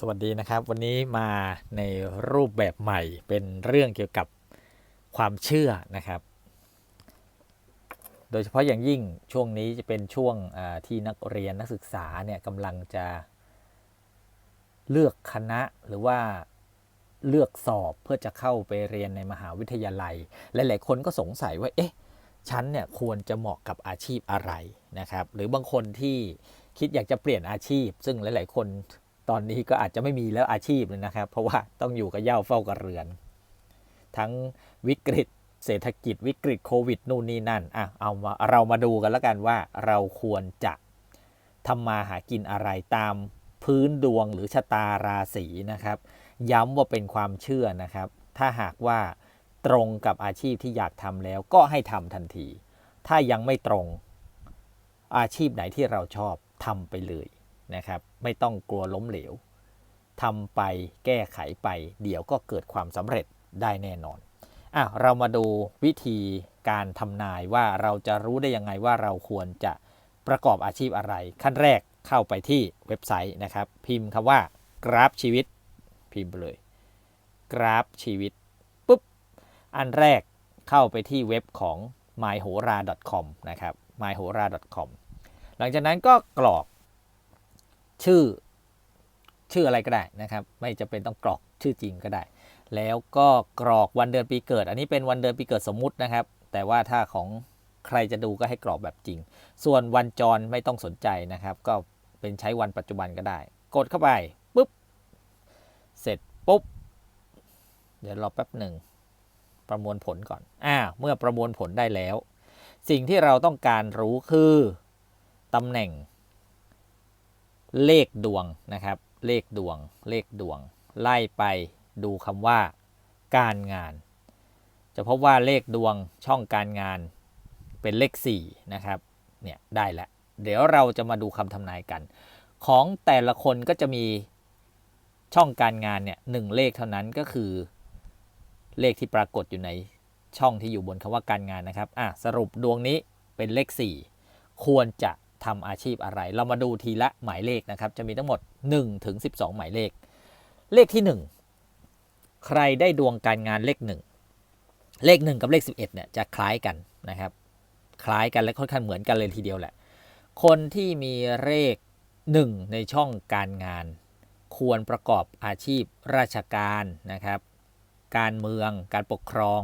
สวัสดีนะครับ วันนี้มาในรูปแบบใหม่เป็นเรื่องเกี่ยวกับความเชื่อนะครับ โดยเฉพาะอย่างยิ่งช่วงนี้จะเป็นช่วงที่นักเรียนนักศึกษาเนี่ยกำลังจะเลือกคณะหรือว่าเลือกสอบเพื่อจะเข้าไปเรียนในมหาวิทยาลัย หลายๆคนก็สงสัยว่าเอ๊ะฉันเนี่ยควรจะเหมาะกับอาชีพอะไรนะครับ หรือบางคนที่คิดอยากจะเปลี่ยนอาชีพ ซึ่งหลาย ๆ คน ตอนนี้ก็อาจจะไม่มีแล้วอาชีพเลยนะครับ เพราะว่าต้องอยู่กับเหย้าเฝ้ากับเรือน ทั้งวิกฤตเศรษฐกิจวิกฤตโควิดนู่นนี่นั่นอะเอามาเรามาดูกันแล้วกันว่าเราควรจะทำมาหากินอะไรตามพื้นดวงหรือชะตาราศีนะครับ ย้ำว่าเป็นความเชื่อนะครับ ถ้าหากว่าตรงกับอาชีพที่อยากทำแล้วก็ให้ทำทันที ถ้ายังไม่ตรงอาชีพไหนที่เราชอบทำไปเลย นะครับ ไม่ต้องกลัวล้มเหลวทำไปแก้ไขไป เดี๋ยวก็เกิดความสำเร็จได้แน่นอนอะเรามาดูวิธีการทำนายว่าเราจะรู้ได้ยังไงว่าเราควรจะประกอบอาชีพอะไร ขั้นแรกเข้าไปที่เว็บไซต์นะครับ พิมพ์คำว่ากราฟชีวิต พิมพ์ไปเลย กราฟชีวิตปุ๊บอันแรกเข้าไปที่เว็บของ myhora.com นะครับ myhora.com หลังจากนั้นก็กรอก ชื่อชื่ออะไรก็ได้นะครับ ไม่จะเป็นต้องกรอกชื่อจริงก็ได้ แล้วก็กรอกวันเดือนปีเกิด อันนี้เป็นวันเดือนปีเกิดสมมุตินะครับ แต่ว่าถ้าของใครจะดูก็ให้กรอกแบบจริง ส่วนวันจรไม่ต้องสนใจนะครับ ก็เป็นใช้วันปัจจุบันก็ได้ กดเข้าไปปุ๊บเสร็จปุ๊บเดี๋ยวรอแป๊บหนึ่งประมวลผลก่อนอ่าเมื่อประมวลผลได้แล้ว สิ่งที่เราต้องการรู้คือตำแหน่ง เลขดวงนะครับ เลขดวง เลขดวง ไล่ไปดูคำว่า การงาน จะพบว่าเลขดวงช่องการงานเป็นเลข4นะครับเนี่ยได้แล้วเดี๋ยวเราจะมาดูคำทำนายกัน ของแต่ละคนก็จะมีช่องการงานเนี่ยหนึ่งเลขเท่านั้นก็คือเลขที่ปรากฏอยู่ในช่องที่อยู่บนคำว่าการงานนะครับอะสรุปดวงนี้เป็นเลข 4 ควรจะ ทำอาชีพอะไร เรามาดูทีละหมายเลขนะครับ จะมีทั้งหมด 1 ถึง 12 หมายเลข เลขที่ 1 ใครได้ดวงการงานเลข 1 เลข 1 กับเลข 11เนี่ยจะคล้ายกันนะครับ คล้ายกันและค่อนข้างเหมือนกันเลยทีเดียวแหละ คนที่มีเลข 1 ในช่องการงาน ควรประกอบอาชีพราชการนะครับ การเมือง การปกครอง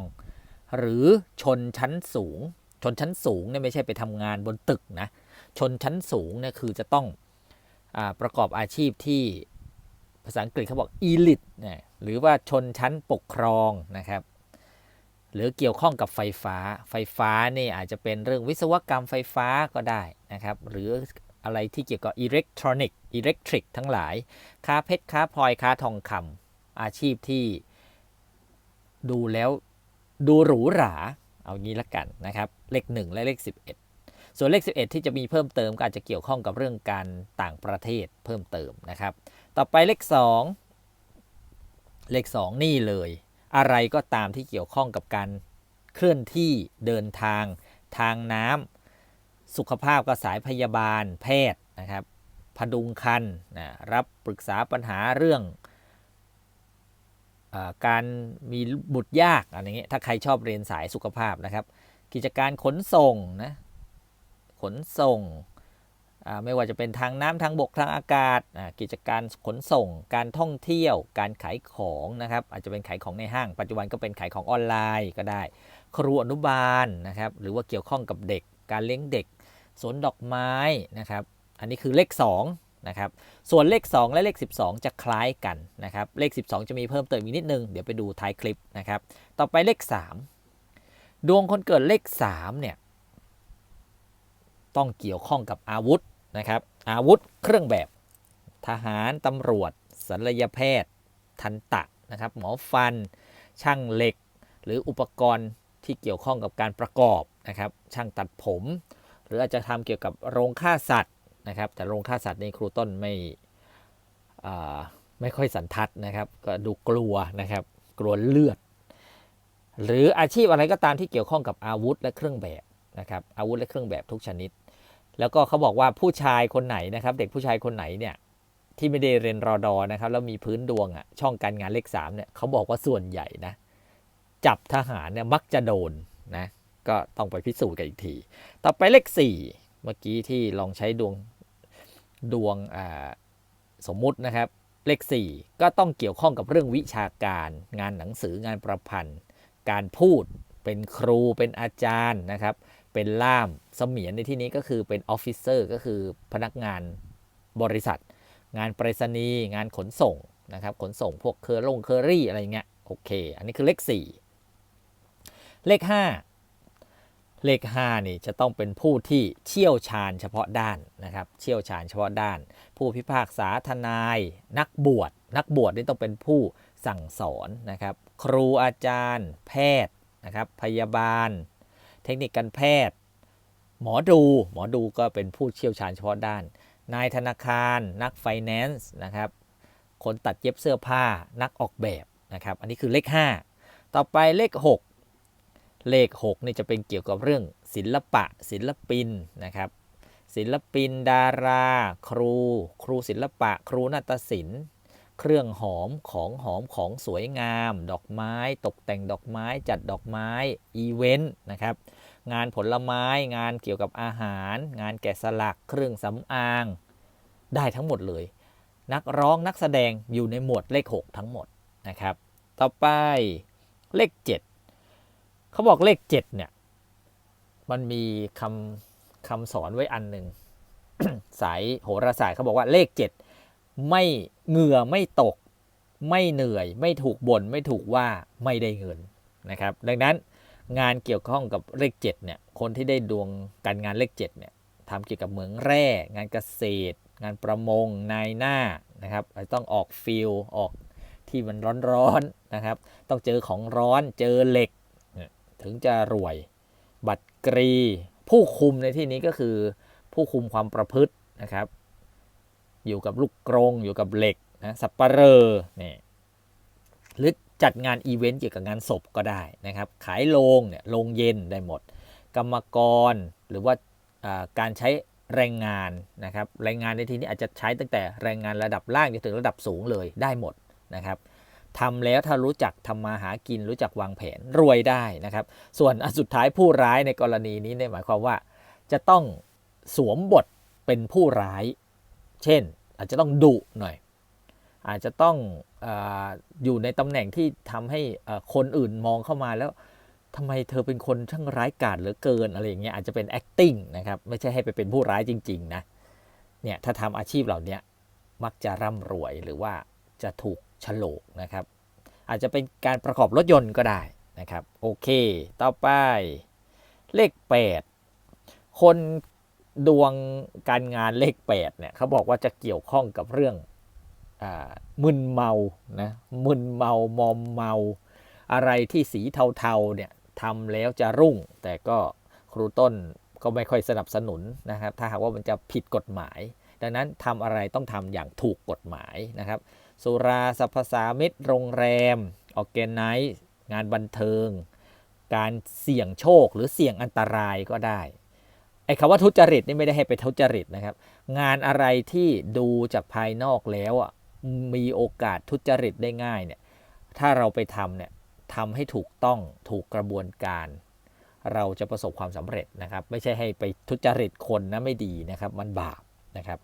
หรือชนชั้นสูง ชนชั้นสูงเนี่ยไม่ใช่ไปทำงานบนตึกนะ ชนชั้นสูงเนี่ยคือจะต้องอประกอบอาชีพที่ภาษาอังกฤษเขาบอก elite เนี่ยหรือว่าชนชั้นปกครองนะครับหรือเกี่ยวข้องกับไฟฟ้า ไฟฟ้านี่อาจจะเป็นเรื่องวิศวกรรมไฟฟ้าก็ได้นะครับ หรืออะไรที่เกี่ยวกับอิเล็กทรอนิกส์ อิเล็กทริกทั้งหลาย ค้าเพชร ค้าพลอย ค้าทองคำ อาชีพที่ดูแล้วดูหรูหรา เอางี้ละกันนะครับ เลข 1 และเลข 11 ส่วนเลข 11 ที่จะมีเพิ่มเติมก็อาจจะเกี่ยวข้องกับเรื่องการต่างประเทศเพิ่มเติมนะครับ ต่อไปเลข 2 เลข 2 นี่เลย อะไรก็ตามที่เกี่ยวข้องกับการเคลื่อนที่เดินทาง ทางน้ำสุขภาพก็สายพยาบาลแพทย์นะครับพดุงคันนะรับปรึกษาปัญหาเรื่องอการมีบุตรยากอะไรเงี้ยถ้าใครชอบเรียนสายสุขภาพนะครับ กิจการขนส่งนะ ขนส่ง ไม่ว่าจะเป็นทางน้ำทางบกทางอากาศ กิจการขนส่ง การท่องเที่ยว การขายของนะครับอาจจะเป็นขายของในห้าง ปัจจุบันก็เป็นขายของออนไลน์ก็ได้ ครูอนุบาลนะครับหรือว่าเกี่ยวข้องกับเด็ก การเลี้ยงเด็กสวนดอกไม้นะครับอันนี้คือเลข2นะครับส่วนเลข 2 และเลข 12 จะคล้ายกันนะครับเลข 12 จะมีเพิ่มเติมอีกนิดนึงเดี๋ยวไปดูท้ายคลิปนะครับต่อไปเลข 3 ดวงคนเกิดเลข3เนี่ย ต้องเกี่ยวข้องกับอาวุธนะครับ อาวุธเครื่องแบบ ทหารตำรวจศัลยแพทย์ ทันตะนะครับ หมอฟัน ช่างเหล็ก หรืออุปกรณ์ที่เกี่ยวข้องกับการประกอบนะครับ ช่างตัดผม หรืออาจจะทำเกี่ยวกับโรงฆ่าสัตว์นะครับ แต่โรงฆ่าสัตว์นี่ครูต้นไม่ไม่ค่อยสันทัดนะครับ ก็ดูกลัวนะครับ กลัวเลือด หรืออาชีพอะไรก็ตามที่เกี่ยวข้องกับอาวุธและเครื่องแบบนะครับ อาวุธและเครื่องแบบทุกชนิด แล้วก็เขาบอกว่าผู้ชายคนไหนนะครับ เด็กผู้ชายคนไหนเนี่ยที่ไม่ได้เรียนรอดอนะครับแล้วมีพื้นดวงอะช่องการงานเลขสามเนี่ยเขาบอกว่าส่วนใหญ่นะจับทหารเนี่ยมักจะโดนนะก็ต้องไปพิสูจน์กันอีกที ต่อไปเลขสี่เมื่อกี้ที่ลองใช้ดวงดวงอ่าสมมุตินะครับ เลขสี่ก็ต้องเกี่ยวข้องกับเรื่องวิชาการ งานหนังสืองานประพันธ์ การพูดเป็นครูเป็นอาจารย์นะครับ เป็นล่ามเสมียนในที่นี้ก็คือเป็นออฟฟิเซอร์ก็คือพนักงานบริษัท งานไปรษณีย์งานขนส่งนะครับขนส่งพวกเคอร์ลงเคอรี่อะไรเงี้ยโอเค อันนี้คือเลข 4 เลข 5 เลข5นี่จะต้องเป็นผู้ที่เชี่ยวชาญเฉพาะด้านนะครับเชี่ยวชาญเฉพาะด้าน ผู้พิพากษาทนาย นักบวชนักบวชนี่ต้องเป็นผู้สั่งสอนนะครับครูอาจารย์ แพทย์นะครับพยาบาล เทคนิคการแพทย์ หมอดู หมอดูก็เป็นผู้เชี่ยวชาญเฉพาะด้าน นายธนาคาร นักไฟแนนซ์นะครับ คนตัดเย็บเสื้อผ้า นักออกแบบนะครับ อันนี้คือเลข 5 ต่อไปเลข 6 เลข6นี่จะเป็นเกี่ยวกับเรื่องศิลปะ ศิลปินนะครับ ศิลปิน ดารา ครู ครูศิลปะ ครูนาฏศิลป์ เครื่องหอมของหอมของสวยงาม ดอกไม้ ตกแต่งดอกไม้ จัดดอกไม้อีเวนต์นะครับงานผลไม้งานเกี่ยวกับอาหาร งานแกะสลักเครื่องสำอาง ได้ทั้งหมดเลย นักร้องนักแสดงอยู่ในหมวดเลข 6 ทั้งหมดนะครับต่อไปเลข 7เขาบอกเลข 7 เนี่ย มันมีคำคำสอนไว้อันหนึ่งสายโหราศาสตร์เขาบอกว่าเลข 7 ไม่เหงื่อไม่ตก ไม่เหนื่อย ไม่ถูกบ่นไม่ถูกว่าไม่ได้เงินนะครับ ดังนั้นงานเกี่ยวข้องกับเลข7เนี่ยคนที่ได้ดวงการงานเลข7เนี่ยทำเกี่ยวกับเหมืองแร่ งานเกษตร งานประมงนายหน้านะครับต้องออกฟิลออกที่มันร้อนๆนะครับ ต้องเจอของร้อนเจอเหล็ก ถึงจะรวย บัตรกรี ผู้คุมในที่นี้ก็คือผู้คุมความประพฤตินะครับ อยู่กับลูกกรงอยู่กับเหล็กนะสับปะเรอเนี่ยหรือจัดงานอีเวนต์เกี่ยวกับงานศพก็ได้นะครับ ขายโรงเนี่ยโรงเย็นได้หมด กรรมกรหรือว่าการใช้แรงงานนะครับแรงงานในที่นี้อาจจะใช้ตั้งแต่แรงงานระดับล่างจนถึงระดับสูงเลยได้หมดนะครับทำแล้วถ้ารู้จักทำมาหากินรู้จักวางแผนรวยได้นะครับ ส่วนอันสุดท้ายผู้ร้ายในกรณีนี้เนี่ยหมายความว่า จะต้องสวมบทเป็นผู้ร้าย เช่น อาจจะต้องดุหน่อย อาจจะต้องออยู่ในตำแหน่งที่ทำให้คนอื่นมองเข้ามาแล้วทำไมเธอเป็นคนช่างร้ายกาจเหลือเกินอะไรอย่างเงี้ยอาจจะเป็น acting นะครับ ไม่ใช่ให้ไปเป็นผู้ร้ายจริง ๆ นะ เนี่ยถ้าทำอาชีพเหล่านี้มักจะร่ำรวยหรือว่าจะถูกฉลกนะครับ อาจจะเป็นการประกอบรถยนต์ก็ได้นะครับ โอเค ต่อไปเลข 8 คน ดวงการงานเลข8เนี่ยเขาบอกว่าจะเกี่ยวข้องกับเรื่องอมึนเมานะมึนเมามอมเมา อะไรที่สีเทาๆเนี่ยทำแล้วจะรุ่ง แต่ก็ครูต้นก็ไม่ค่อยสนับสนุนนะครับ ถ้าหากว่ามันจะผิดกฎหมาย ดังนั้นทำอะไรต้องทำอย่างถูกกฎหมายนะครับ สุราสัพสามิตรโรงแรมออแกนไนซ์งานบันเทิง การเสี่ยงโชคหรือเสี่ยงอันตรายก็ได้ ไอ้คำว่าทุจริตนี่ไม่ได้ให้ไปทุจริตนะครับ งานอะไรที่ดูจากภายนอกแล้วอะมีโอกาสทุจริตได้ง่ายเนี่ยถ้าเราไปทำเนี่ยทำให้ถูกต้องถูกกระบวนการ เราจะประสบความสำเร็จนะครับ ไม่ใช่ให้ไปทุจริตคนนะไม่ดีนะครับ มันบาปนะครับ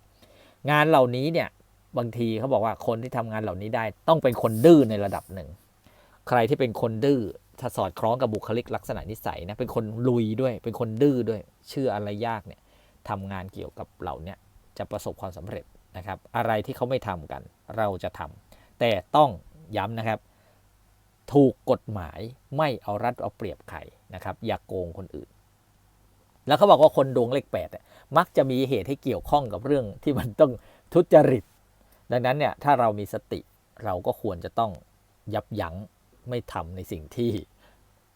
งานเหล่านี้เนี่ยบางทีเขาบอกว่าคนที่ทำงานเหล่านี้ได้ต้องเป็นคนดื้อในระดับหนึ่ง ใครที่เป็นคนดื้อถ้าสอดคล้องกับบุคลิกลักษณะนิสัยนะเป็นคนลุยด้วย เป็นคนดื้อด้วย เชื่ออะไรยากเนี่ยทำงานเกี่ยวกับเหล่าเนี้ยจะประสบความสำเร็จนะครับ อะไรที่เขาไม่ทำกัน เราจะทำแต่ต้องย้ำนะครับ ถูกกฎหมายไม่เอารัดเอาเปรียบใครนะครับ อย่ากโกงคนอื่น แล้วเขาบอกว่าคนดวงเลขแปดเนี่ยมักจะมีเหตุให้เกี่ยวข้องกับเรื่องที่มันต้องทุจริต ดังนั้นเนี่ยถ้าเรามีสติเราก็ควรจะต้องยับยั้งไม่ทำในสิ่งที่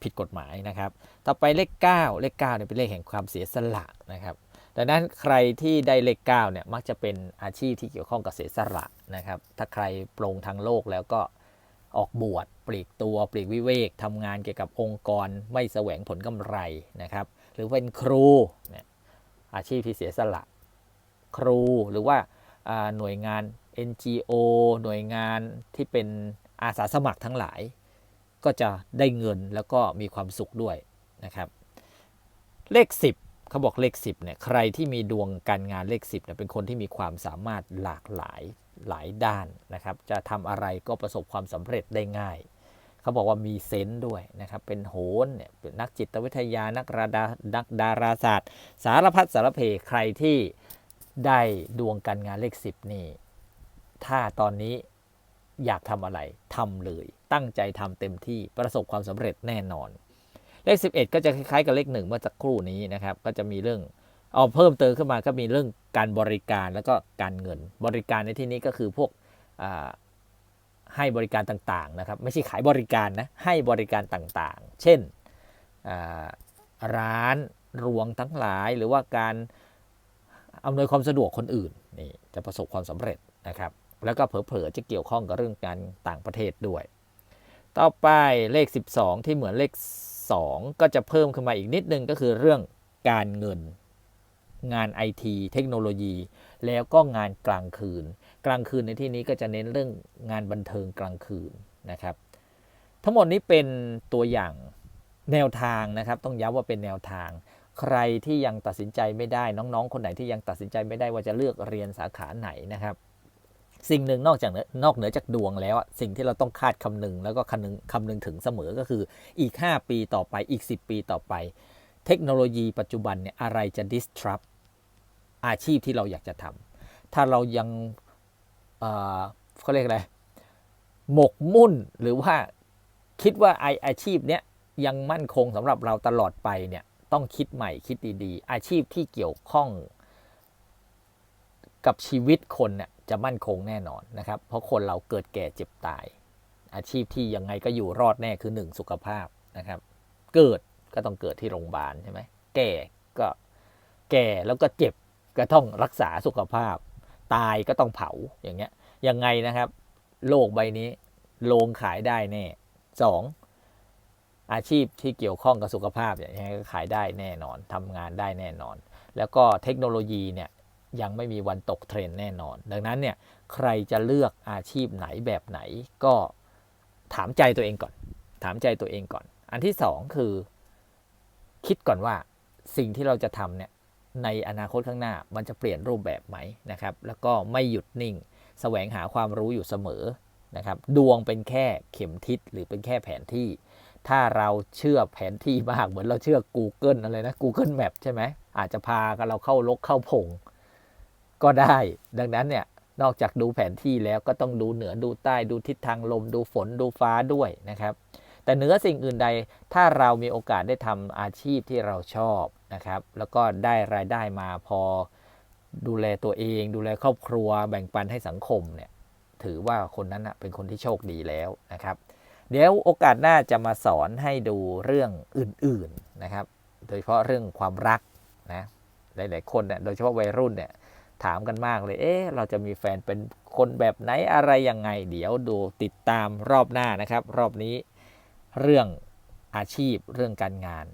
ผิดกฎหมายนะครับ ต่อไปเลข 9 เลข9เนี่ยเป็นเลขแห่งความเสียสละนะครับ ดังนั้นใครที่ได้เลข9เนี่ยมักจะเป็นอาชีพที่เกี่ยวข้องกับเสียสละนะครับ ถ้าใครปรงทางโลกแล้วก็ออกบวชปลีกตัวปลีกวิเวกทำงานเกี่ยวกับองค์กรไม่แสวงผลกำไรนะครับ หรือเป็นครูเนี่ยอาชีพที่เสียสละ ครูหรือว่าอ่าหน่วยงาน NGO หน่วยงานที่เป็นอาสาสมัครทั้งหลาย ก็จะได้เงินแล้วก็มีความสุขด้วยนะครับ เลข 10เขาบอกเลข 10เนี่ยใครที่มีดวงการงานเลข 10เนี่ยเป็นคนที่มีความสามารถหลากหลายหลายด้านนะครับ จะทำอะไรก็ประสบความสำเร็จได้ง่ายเขาบอกว่ามีเซนส์ด้วยนะครับ เป็นโหนเนี่ยเป็นนักจิตวิทยานักราดานักดาราศาสตร์ สารพัดสารเพใครที่ได้ดวงการงานเลข 10 นี่ ถ้าตอนนี้อยากทำอะไรทำเลย ตั้งใจทำเต็มที่ประสบความสำเร็จแน่นอน เลข 11 ก็จะคล้ายๆกับเลขหนึ่งเมื่อสักครู่นี้นะครับ ก็จะมีเรื่องเอาเพิ่มเติมขึ้นมาก็มีเรื่องการบริการแล้วก็การเงิน บริการในที่นี้ก็คือพวกให้บริการต่างๆนะครับ ไม่ใช่ขายบริการนะให้บริการต่างๆ เช่นร้านรวงทั้งหลายหรือว่าการอำนวยความสะดวกคนอื่นนี่จะประสบความสำเร็จนะครับ แล้วก็เผลอๆจะเกี่ยวข้องกับเรื่องการต่างประเทศด้วย ต่อไปเลข 12 ที่เหมือนเลข 2 ก็จะเพิ่มขึ้นมาอีกนิดนึงก็คือเรื่องการเงิน งานไอทีเทคโนโลยี แล้วก็งานกลางคืน กลางคืนในที่นี้ก็จะเน้นเรื่องงานบันเทิงกลางคืนนะครับ ทั้งหมดนี้เป็นตัวอย่างแนวทางนะครับ ต้องย้ำว่าเป็นแนวทาง ใครที่ยังตัดสินใจไม่ได้น้องๆ คนไหนที่ยังตัดสินใจไม่ได้ว่าจะเลือกเรียนสาขาไหนนะครับ สิ่งหนึ่งนอกจากเหนือนอกเหนือจากดวงแล้วสิ่งที่เราต้องคาดคำนึง แล้วก็คำนึงคำนึงถึงเสมอก็คืออีก 5 ปีต่อไปอีก 10 ปีต่อไป เทคโนโลยีปัจจุบันเนี่ยอะไรจะ disrupt อาชีพที่เราอยากจะทำถ้าเรายังเขาเรียกอะไรหมกมุ่นหรือว่าคิดว่าไออาชีพเนี้ยยังมั่นคงสำหรับเราตลอดไปเนี่ยต้องคิดใหม่คิดดีๆ อาชีพที่เกี่ยวข้องกับชีวิตคนเนี่ย จะมั่นคงแน่นอนนะครับ เพราะคนเราเกิดแก่เจ็บตาย อาชีพที่ยังไงก็อยู่รอดแน่คือหนึ่งสุขภาพนะครับ เกิดก็ต้องเกิดที่โรงพยาบาลใช่ไหมแก่ก็แก่แล้วก็เจ็บก็ต้องรักษาสุขภาพ ตายก็ต้องเผาอย่างเงี้ยยังไงนะครับ โลกใบนี้โลงขายได้แน่สองอาชีพที่เกี่ยวข้องกับสุขภาพเนี่ยยังไงก็ขายได้แน่นอนทำงานได้แน่นอน แล้วก็เทคโนโลยีเนี่ย ยังไม่มีวันตกเทรนแน่นอน ดังนั้นเนี่ยใครจะเลือกอาชีพไหนแบบไหน ก็ถามใจตัวเองก่อน ถามใจตัวเองก่อน อันที่สองคือ คิดก่อนว่าสิ่งที่เราจะทำเนี่ยในอนาคตข้างหน้ามันจะเปลี่ยนรูปแบบไหมนะครับ แล้วก็ไม่หยุดนิ่งแสวงหาความรู้อยู่เสมอนะครับ ดวงเป็นแค่เข็มทิศหรือเป็นแค่แผนที่ ถ้าเราเชื่อแผนที่มากเหมือนเราเชื่อ Google อะไรนะ Google Map ใช่ไหมอาจจะพากเราเข้าลกเข้าพง ก็ได้ ดังนั้นเนี่ยนอกจากดูแผนที่แล้วก็ต้องดูเหนือดูใต้ดูทิศทางลม ดูฝนดูฟ้าด้วยนะครับ แต่เหนือสิ่งอื่นใดถ้าเรามีโอกาสได้ทำอาชีพที่เราชอบนะครับ แล้วก็ได้รายได้มาพอดูแลตัวเอง ดูแลครอบครัว แบ่งปันให้สังคมเนี่ยถือว่าคนนั้นเป็นคนที่โชคดีแล้วนะครับ เดี๋ยวโอกาสหน้าจะมาสอนให้ดูเรื่องอื่นๆนะครับ โดยเฉพาะเรื่องความรักนะหลายๆคนเนี่ยโดยเฉพาะวัยรุ่นเนี่ย ถามกันมากเลย เอ๊ะ เราจะมีแฟนเป็นคนแบบไหนอะไรยังไง เดี๋ยวดูติดตามรอบหน้านะครับ รอบนี้เรื่องอาชีพเรื่องการงาน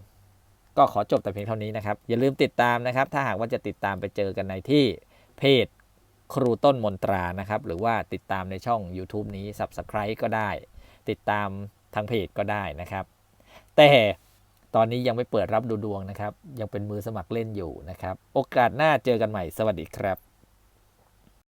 ก็ขอจบแต่เพียงเท่านี้นะครับ อย่าลืมติดตามนะครับ ถ้าหากว่าจะติดตามไปเจอกันในที่เพจครูต้นมนตรานะครับ หรือว่าติดตามในช่อง YouTube นี้ Subscribe ก็ได้ ติดตามทางเพจก็ได้นะครับ แต่ อนนี้ยังไม่เปิดรับดูดวงนะครับ ยังเป็นมือสมัครเล่นอยู่นะครับ โอกาสหน้าเจอกันใหม่สวัสดีครับ